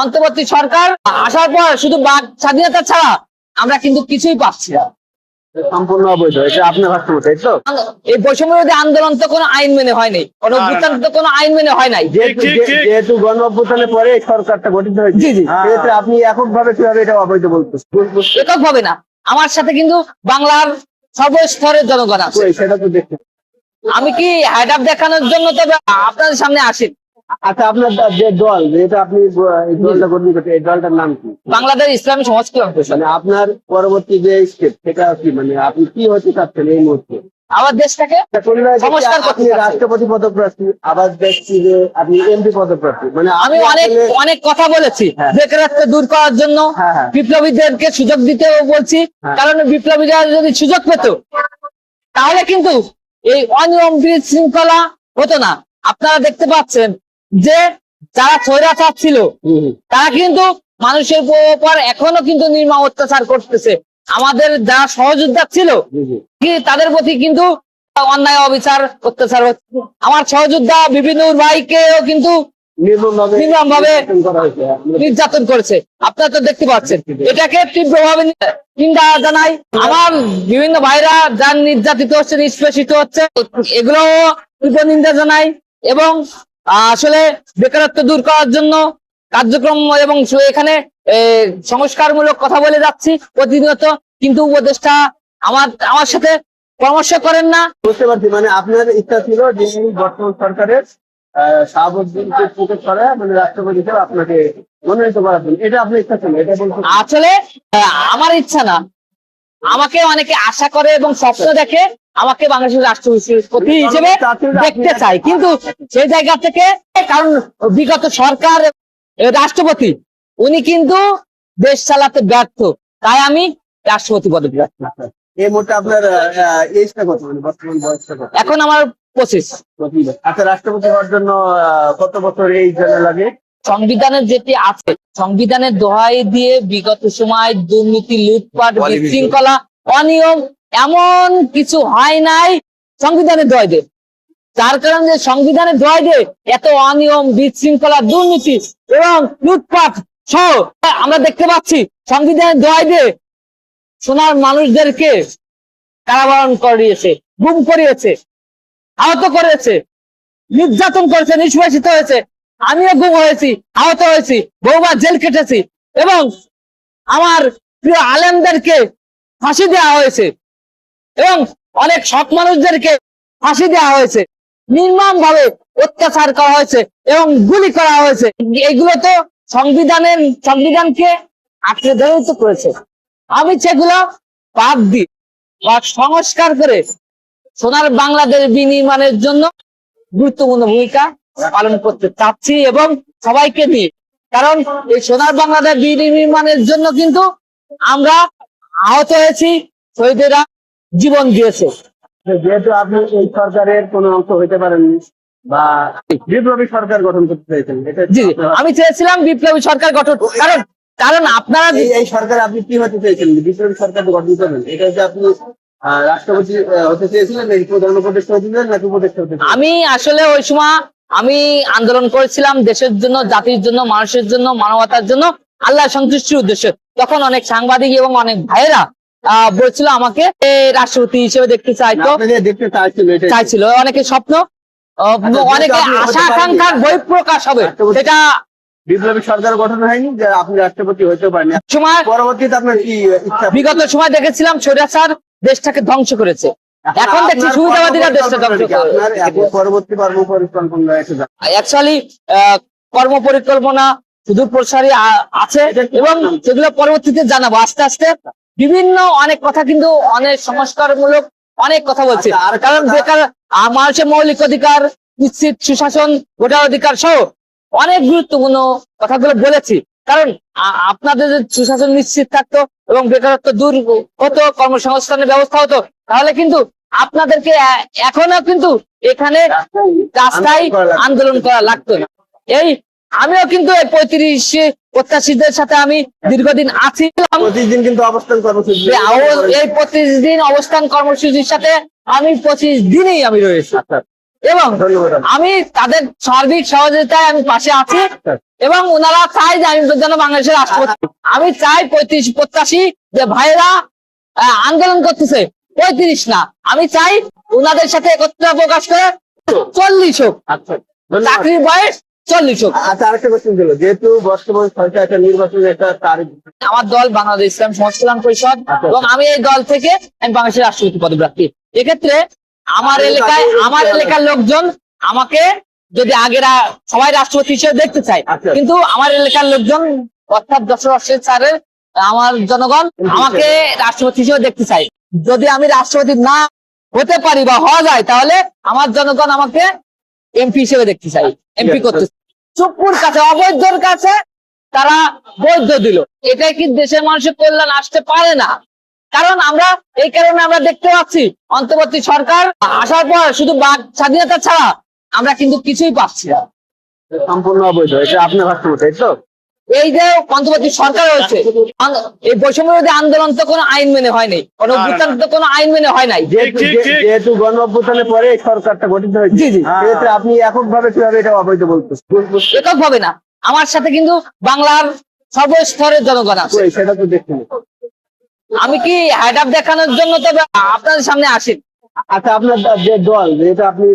অন্তর্বর্তী সরকার আসার পর শুধু বাক স্বাধীনতা ছাড়া আমরা কিন্তু কিছুই পাচ্ছি না। সম্পূর্ণ অবৈধ এটা আপনার ভাষ্য তাই তো? এই বৈষম্য বিরোধী আন্দোলন তো কোনো আইন মেনে হয়নি কোনো না, না, অভ্যুত্থান তো কোনো আইন মেনে হয় নাই। যেহেতু গণ অভ্যুত্থানের পরে সরকারটা গঠিত হয়েছে। জি, জি। সেক্ষেত্রে আপনি কীভাবে এটা অবৈধ বলতেছেন? একক হবে না। আমার সাথে কিন্তু বাংলার সর্বস্তরের জনগণ আছে। সেটা তো দেখতে আমি কি আপ দেখানোর জন্য তবে আপনাদের সামনে আসি আচ্ছা আপনার যে দল যেটা আপনি এই দলটা গঠন করতে এই দলটার নাম কি? বাংলাদেশ ইসলামী সমাজ কল্যাণ পরিষদ মানে আপনার পরবর্তী যে স্টেপ সেটা কি? মানে আপনি কি হতে চাচ্ছেন এই মুহূর্তে? আমার দেশটাকে সংস্কার করতে রাষ্ট্রপতি পদপ্রার্থী আবার দেখছি যে আপনি এমপি পদপ্রার্থী। মানে আমি অনেক অনেক কথা বলেছি। হ্যাঁ। বেকারত্ব দূর করার জন্য হ্যাঁ, হ্যাঁ। বিপ্লবীদেরকে সুযোগ দিতেও বলছি। হ্যাঁ। কারণ বিপ্লবীরা যদি সুযোগ পেত তাহলে কিন্তু এই অনিয়ম শৃঙ্খলা হতো না। আপনারা দেখতে পাচ্ছেন যে যারা স্বৈরাচার ছিল তারা কিন্তু মানুষের উপর এখনও কিন্তু নির্মম অত্যাচার করতেছে। আমাদের যারা সহযোদ্ধা ছিল তাদের প্রতি কিন্তু অন্যায় অবিচার অত্যাচার হচ্ছে। আমার সহযোদ্ধা বিভিন্ন ভাইকেও কিন্তু নির্যাতন করেছে। আপনারা তো দেখতে পাচ্ছেন। এটাকে তীব্রভাবে নিন্দা জানাই। আমার বিভিন্ন ভাইরা যান নির্যাতিত হচ্ছে নিষ্পেষিত হচ্ছে এগুলো তীব্র নিন্দা জানাই এবং আসলে বেকারত্ব দূর করার জন্য কার্যক্রম এবং এখানে সংস্কারমূলক কথা বলে যাচ্ছি প্রতিনিয়ত কিন্তু উপদেষ্টা আমার আমার সাথে পরামর্শ করেন না। বুঝতে পারছি মানে আপনার ইচ্ছা ছিল যে বর্তমান সরকারের আহ, শাহাবুদ্দিনকে প্রকাশ করা মানে রাষ্ট্রপতি হিসেবে আপনাকে মনোনীত করার জন্য। এটা আপনার ইচ্ছা ছিল এটা আসলে আমার ইচ্ছা না। আমাকে অনেকে আশা করে এবং স্বপ্ন দেখে আমাকে বাংলাদেশের রাষ্ট্রপতি হিসেবে দেখতে চাই। কিন্তু সেই জায়গা থেকে কারণ বিগত সরকার রাষ্ট্রপতি উনি কিন্তু দেশ চালাতে ব্যর্থ। তাই আমি রাষ্ট্রপতি পদে এই মুহূর্তে আপনার এজটা কত? মানে বর্তমান বয়সটা কত? এখন আমার পঁচিশ। আচ্ছা রাষ্ট্রপতি হওয়ার জন্য কত বছর এই জন্য লাগে? সংবিধানের যেটি আছে সংবিধানের দোহাই দিয়ে বিগত সময় দুর্নীতি লুটপাট বিশৃঙ্খলা অনিয়ম এমন কিছু হয় নাই সংবিধানের দিয়ে যার কারণে সংবিধানের দিয়ে এত অনিয়ম, বিশৃঙ্খলা, দুর্নীতি এবং লুটপাট সহ আমরা দেখতে পাচ্ছি সংবিধানের দিয়ে সোনার মানুষদেরকে কারাবরণ করিয়েছে, গুম করিয়েছে, আহত করেছে, নির্যাতন করেছে, নিষ্পেষিত হয়েছে। আমিও গুম হয়েছি, আহত হয়েছি, বহুবার জেল কেটেছি এবং আমার প্রিয় আলেমদেরকে ফাঁসি দেওয়া হয়েছে। এবং অনেক সৎ মানুষদেরকে ফাঁসি দেওয়া হয়েছে নির্মম ভাবে অত্যাচার করা হয়েছে এবং গুলি করা হয়েছে। এগুলো তো সংবিধানের, সংবিধানকে আঁকড়ে ধরেই করেছে। আমি সেগুলো বাদ দিই বা সংস্কার করে সোনার বাংলাদেশ বিনির্মাণের জন্য গুরুত্বপূর্ণ ভূমিকা পালন করতে চাচ্ছি এবং সবাইকে নিয়ে। কারণ এই সোনার বাংলাদেশ বিনির্মাণের জন্য কিন্তু আমরা আহত হয়েছি, শহীদেরা জীবন দিয়েছে। যেহেতু আপনি এই সরকারের কোনো অংশ হইতে পারেননি বা বিপ্লবী সরকার গঠন করতে চাইছেন জি। আমি চেয়েছিলাম বিপ্লবী সরকার গঠন কারণ কারণ আপনারা এই সরকার আপনি কি হতে চেয়েছেন বিপ্লবী সরকার গঠন করবেন? এটা যে আপনি রাষ্ট্রপতি হতে চেয়েছিলেন নাকি প্রধান উপদেষ্টা হতে নাকি উপদেষ্টা হতে আমি আসলে ওই সময় আমি আন্দোলন করেছিলাম দেশের জন্য জাতির জন্য মানুষের জন্য মানবতার জন্য আল্লাহ সন্তুষ্টির উদ্দেশ্যে। তখন অনেক সাংবাদিক এবং অনেক ভাইয়েরা বলছিল আমাকে রাষ্ট্রপতি হিসেবে দেখতে চাইতো দেখতে চাইছেন এটা চাইছিল অনেকে স্বপ্ন। আচ্ছা, অনেকে আশা আকাঙ্ক্ষার বই প্রকাশ হবে। সেটা বিপ্লবী সরকার গঠন হয়নি যে আপনি রাষ্ট্রপতি হতে পারেন সময় পরবর্তীতে আপনার কি বিগত সময় দেখেছিলাম স্বৈরাচার দেশটাকে ধ্বংস করেছে। এখন দেখছি সুবিধাবাদীরা দেশটা ধ্বংস পরবর্তী কর্ম পরিকল্পনা একটু জানান। অ্যাকচুয়ালি কর্ম পরিকল্পনা সুদূর প্রসারী আছে এবং সেগুলো পরবর্তীতে জানাব। আস্তে আস্তে বিভিন্ন অনেক কথা কিন্তু অনেক সংস্কারমূলক অনেক কথা বলছে। আর কারণ বেকার মানুষের মৌলিক অধিকার নিশ্চিত সুশাসন ভোটার অধিকার সহ অনেক গুরুত্বপূর্ণ কথাগুলো বলেছি। কারণ আপনাদের যদি সুশাসন নিশ্চিত থাকতো এবং বেকারত্ব দূর হতো কর্মসংস্থানের ব্যবস্থা হতো তাহলে কিন্তু আপনাদেরকে এখনও কিন্তু এখানে রাস্তায় আন্দোলন করা লাগতো। আন্দোলন করা লাগতো না। এই আমিও কিন্তু এই পঁয়ত্রিশ প্রত্যাশীদের সাথে আমি দীর্ঘদিন আছি প্রতিদিন কিন্তু অবস্থান কর্মসূচি। এই পঁচিশ দিন অবস্থান কর্মসূচির সাথে আমি পঁচিশ দিনেই আমি রয়েছি। আচ্ছা। এবং আমি তাদের সার্বিক সহযোগিতায় আমি পাশে আছি। এবং ওনারা চাই যে আমি যেন বাংলাদেশের রাষ্ট্রপতি। আমি চাই পঁয়ত্রিশ প্রত্যাশী যে ভাইরা আন্দোলন করতেছে। পঁয়ত্রিশ না আমি চাই ওনাদের সাথে একত্রতা প্রকাশ করে চল্লিশ হোক। আচ্ছা। চাকরির বয়স চল্লিশ হোক। আচ্ছা আরেকটা কোশ্চেন ছিল যেহেতু বর্তমান সরকার একটা নির্বাচনের একটা তারিখ আমার দল বাংলাদেশ ইসলাম সংস্করণ পরিষদ আচ্ছা। এবং আমি এই দল থেকে আমি বাংলাদেশের রাষ্ট্রপতি পদপ্রার্থী এক্ষেত্রে আমার এলাকায় আমার এলাকার লোকজন আমাকে যদি আগে রা- সবাই রাষ্ট্রপতি হিসেবে দেখতে চায় আচ্ছা। কিন্তু আমার এলাকার লোকজন অর্থাৎ দশর অশ্বের স্যারের আমার জনগণ আমাকে রাষ্ট্রপতি হিসেবে দেখতে চায়। যদি আমি রাষ্ট্রপতি না হতে পারি বা হওয়া যায় তাহলে আমার জনগণ আমাকে এমপি হিসেবে দেখতে চাই। এমপি করতে চুপুর কাছে অবৈধর কাছে তারা বৈধ দিল। এটাই কি দেশের মানুষের কল্যাণ আসতে পারে না? কারণ আমরা এই কারণে আমরা দেখতে পাচ্ছি অন্তর্বর্তী সরকার আসার পর শুধু বাক স্বাধীনতা ছাড়া আমরা কিন্তু কিছুই পাচ্ছি না। সম্পূর্ণ অবৈধ এটা আপনার ভাষ্যমত তাই তো? এই যে অন্তর্বর্তী সরকার হয়েছে এই বৈষম্য বিরোধী আন্দোলন তো কোনো আইন মেনে হয় নাই কোনো অভ্যুত্থান তো কোনো আইন মেনে হয় নাই। যেহেতু গণ অভ্যুত্থানের পরে সরকারটা গঠিত হয়েছে। জি, জি। সেক্ষেত্রে আপনি এককভাবে কীভাবে এটা অবৈধ বলতেছেন। একক হবে না। আমার সাথে কিন্তু বাংলার সর্বস্তরের জনগণ আছে। সেটা তো দেখুন আমি কি হেড আপ দেখানোর জন্য তবে আপনাদের সামনে আসি আচ্ছা আপনার যে দল যেটা আপনি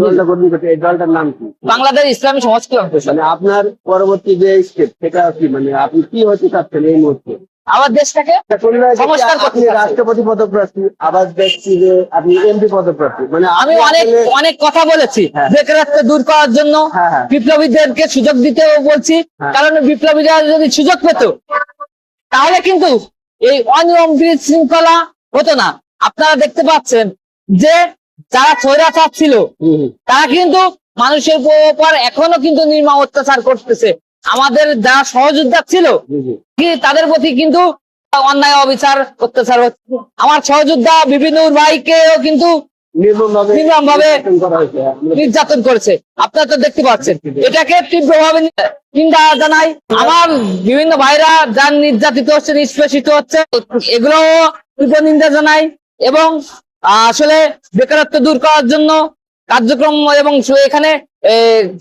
দলটা গঠন করছেন এই দলটার নাম কি? বাংলাদেশ ইসলামী সংস্কৃতি মানে আপনার পরবর্তী যে স্টেপ সেটা কি? মানে আপনি কি হতে চাচ্ছেন এই মুহূর্তে? আমার দেশটাকে সংস্কার করতে রাষ্ট্রপতি পদপ্রার্থী আবার দেখছি যে আপনি এমপি পদপ্রার্থী। মানে আমি অনেক অনেক কথা বলেছি। হ্যাঁ। বেকারত্ব দূর করার জন্য হ্যাঁ, হ্যাঁ। বিপ্লবীদেরকে সুযোগ দিতেও বলছি। কারণ বিপ্লবীরা যদি সুযোগ পেত তাহলে কিন্তু এই অনিয়ম বিশৃঙ্খলা হতো না। আপনারা দেখতে পাচ্ছেন যে যারা স্বৈরাচার ছিল। তারা কিন্তু মানুষের উপর এখনও কিন্তু নির্মম অত্যাচার করতেছে। আমাদের যারা সহযোদ্ধা ছিল। কি তাদের প্রতি কিন্তু অন্যায় অবিচার অত্যাচার হচ্ছে। আমার সহযোদ্ধা বিভিন্ন ভাইকেও কিন্তু নির্যাতন করেছে। আপনারা তো দেখতে পাচ্ছেন। এটাকে তীব্রভাবে নিন্দা জানাই। আমার বিভিন্ন ভাইরা যার নির্যাতিত হচ্ছে নিষ্পেষিত হচ্ছে এগুলো তীব্র নিন্দা জানাই এবং আসলে বেকারত্ব দূর করার জন্য কার্যক্রম এবং এখানে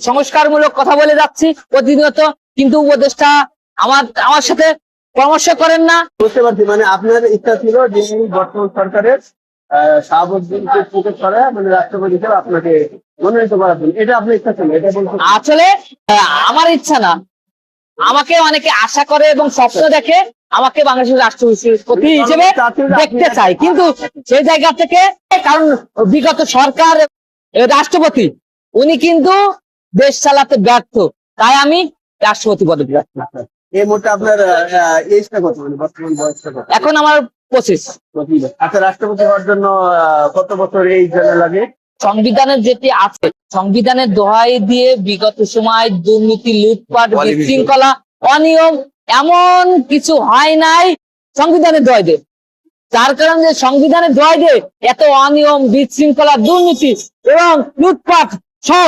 সংস্কারমূলক কথা বলে যাচ্ছি প্রতিনিয়ত কিন্তু উপদেষ্টা আমার আমার সাথে পরামর্শ করেন না। বুঝতে পারছি মানে আপনার ইচ্ছা ছিল যে বর্তমান সরকারের আহ, শাহাবুদ্দিনকে প্রকাশ করা মানে রাষ্ট্রপতি হিসেবে আপনাকে মনোনীত জন্য। এটা আপনার ইচ্ছা ছিল এটা আসলে আমার ইচ্ছা না। আমাকে অনেকে আশা করে এবং স্বপ্ন দেখে আমাকে বাংলাদেশের রাষ্ট্রপতি হিসেবে দেখতে চাই কিন্তু সেই জায়গা থেকে কারণ বিগত সরকার রাষ্ট্রপতি উনি কিন্তু দেশ চালাতে ব্যর্থ। তাই আমি রাষ্ট্রপতি পদে প্রার্থী। এই মুহূর্তে আপনার এজটা কত? মানে বর্তমান বয়সটা কত? এখন আমার পঁচিশ। আচ্ছা রাষ্ট্রপতি হওয়ার জন্য কত বছর এই জন্য লাগে? সংবিধানের যেটি আছে সংবিধানের দোহাই দিয়ে বিগত সময় দুর্নীতি লুটপাট বিশৃঙ্খলা অনিয়ম এমন কিছু হয় নাই সংবিধানের দোহাই দিয়ে যার কারণে সংবিধানের দোহাই দিয়ে এত অনিয়ম বিশৃঙ্খলা দুর্নীতি এবং লুটপাট সহ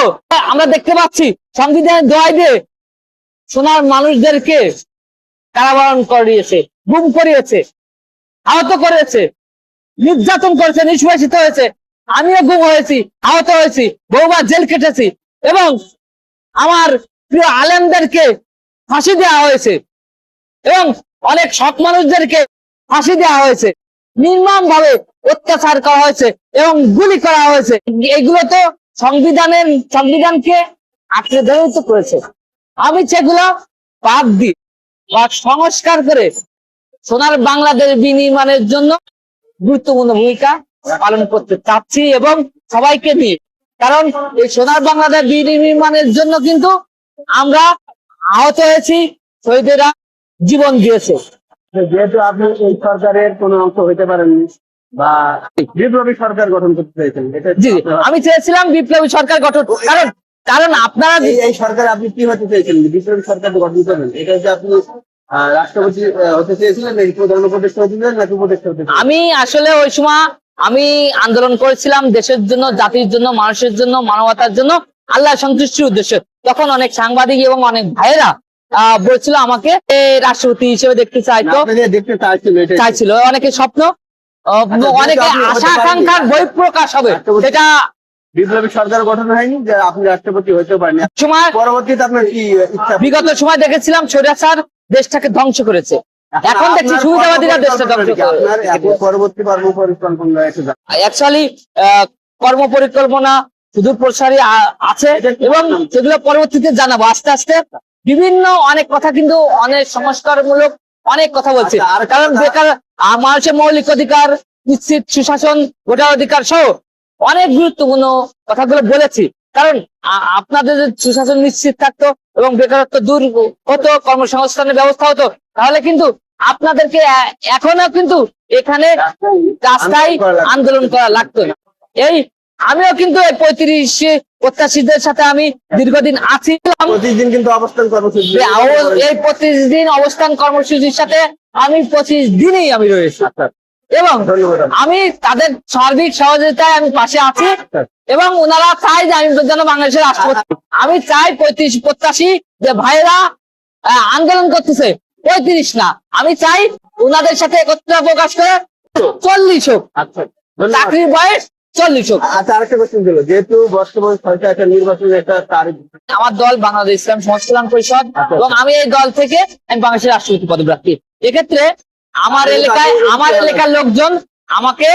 আমরা দেখতে পাচ্ছি সংবিধানের দোহাই দিয়ে সোনার মানুষদেরকে কারাবরণ করিয়েছে গুম করিয়েছে আহত করেছে নির্যাতন করেছে নিষ্পেষিত হয়েছে আমিও গুম হয়েছি, আহত হয়েছি, বহুবার জেল কেটেছি এবং আমার প্রিয় আলেমদেরকে ফাঁসি দেওয়া হয়েছে এবং অনেক সৎ মানুষদেরকে ফাঁসি দেওয়া হয়েছে। নির্মম ভাবে অত্যাচার করা হয়েছে এবং গুলি করা হয়েছে। এগুলো তো সংবিধানের, সংবিধানকে আঁকড়ে ধরেই তো করেছে আমি সেগুলো বাদ দিই বা সংস্কার করে সোনার বাংলাদেশ বিনির্মাণের জন্য গুরুত্বপূর্ণ ভূমিকা পালন করতে চাচ্ছি এবং সবাইকে নিয়ে কারণ এই সোনার বাংলাদেশ বিনির্মাণের জন্য কিন্তু আমরা আহত হয়েছি শহীদেরা জীবন দিয়েছে। যেহেতু আপনি এই সরকারের কোন অংশ হইতে পারেননি বা বিপ্লবী সরকার গঠন করতে চাইছেন এটা জি আমি চেয়েছিলাম বিপ্লবী সরকার গঠন কারণ কারণ আপনারা এই সরকার আপনি কি হতে চেয়েছেন বিপ্লবী সরকার গঠন করবেন? এটা যে আপনি রাষ্ট্রপতি হতে চেয়েছিলেন নাকি প্রধান উপদেষ্টা হতে নাকি উপদেষ্টা হতে আমি আসলে ওই সময় আমি আন্দোলন করেছিলাম দেশের জন্য জাতির জন্য মানুষের জন্য মানবতার জন্য আল্লাহ সন্তুষ্টির উদ্দেশ্যে। তখন অনেক সাংবাদিক এবং অনেক ভাইয়েরা আহ, বলছিল আমাকে রাষ্ট্রপতি হিসেবে দেখতে চাইতো দেখতে চাইছিল এটা চাইছিল অনেকে স্বপ্ন আচ্ছা, অনেকে আশা আকাঙ্ক্ষার বই প্রকাশ হবে সেটা বিপ্লবী সরকার গঠন হয়নি যে আপনি রাষ্ট্রপতি হইতে পারেন সময় পরবর্তীতে আপনার কি বিগত সময় দেখেছিলাম স্বৈরাচার দেশটাকে ধ্বংস করেছে। এখন দেখছি সুবিধাবাদীরা দেশটা কর্মপরিকল্পনা করে পরবর্তী কর্ম পরিকল্পনা একটু অ্যাকচুয়ালি কর্ম পরিকল্পনা সুদূর প্রসারী আছে এবং সেগুলো পরবর্তীতে জানাব। আস্তে আস্তে বিভিন্ন অনেক কথা কিন্তু অনেক সংস্কারমূলক অনেক কথা বলছে। আচ্ছা, আর কারণ বেকার মানুষের মৌলিক অধিকার নিশ্চিত সুশাসন ভোটার অধিকার সহ অনেক গুরুত্বপূর্ণ কথাগুলো বলেছি। কারণ আপনাদের যদি সুশাসন নিশ্চিত থাকতো এবং বেকারত্ব দূর হতো কর্মসংস্থানের ব্যবস্থা হতো তাহলে কিন্তু আপনাদেরকে এখনও কিন্তু এখানে রাস্তায় আন্দোলন করা লাগতো। না। এই আমিও কিন্তু এই পঁয়ত্রিশ প্রত্যাশীদের সাথে আমি দীর্ঘদিন আছি প্রতিদিন কিন্তু অবস্থান কর্মসূচি। এই পঁচিশ দিন অবস্থান কর্মসূচির সাথে আমি পঁচিশ দিনেই আমি রয়েছি। আচ্ছা, এবং আমি তাদের সার্বিক সহযোগিতায় আমি পাশে আছি। এবং ওনারা চাই যে আমি যেন বাংলাদেশের রাষ্ট্রপতি। আমি চাই পঁয়ত্রিশ প্রত্যাশী যে ভাইরা আন্দোলন করতেছে। পঁয়ত্রিশ না। আমি চাই ওনাদের সাথে একত্রিত প্রকাশ করে চল্লিশ হোক। আচ্ছা চাকরির বয়স চল্লিশ হোক। আচ্ছা আরেকটা কোশ্চেন ছিল যেহেতু বর্তমান সরকার একটা নির্বাচনের একটা তারিখ আমার দল বাংলাদেশ ইসলাম পরিষদ আচ্ছা। এবং আমি এই দল থেকে আমি বাংলাদেশের রাষ্ট্রপতি পদপ্রার্থী। এক্ষেত্রে আমার এলাকায় আমার এলাকার লোকজন আমাকে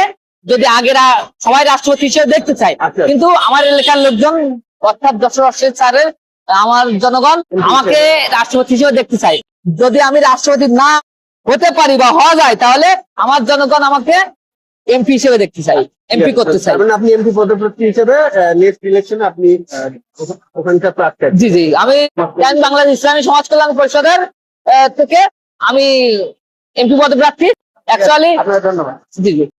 যদি আগেরা সবাই রাষ্ট্রপতি হিসেবে দেখতে চায় আচ্ছা। কিন্তু আমার এলাকার লোকজন অর্থাৎ দশর অশ্বের স্যারের আমার জনগণ আমাকে রাষ্ট্রপতি হিসেবে দেখতে চায়। যদি আমি রাষ্ট্রপতি না হতে পারি বা হওয়া যায় তাহলে আমার জনগণ আমাকে এমপি হিসেবে দেখতে চাই এমপি করতে চাই। মানে আপনি এমপি পদপ্রার্থী হিসেবে নেক্সট ইলেকশনে আপনি ওখানকার প্রার্থী। জি জি আমি জ্ঞান বাংলাদেশ ইসলামী সমাজ কল্যাণ পরিষদের থেকে আমি এমপি পদপ্রার্থী অ্যাকচুয়ালি ধন্যবাদ। জি জি।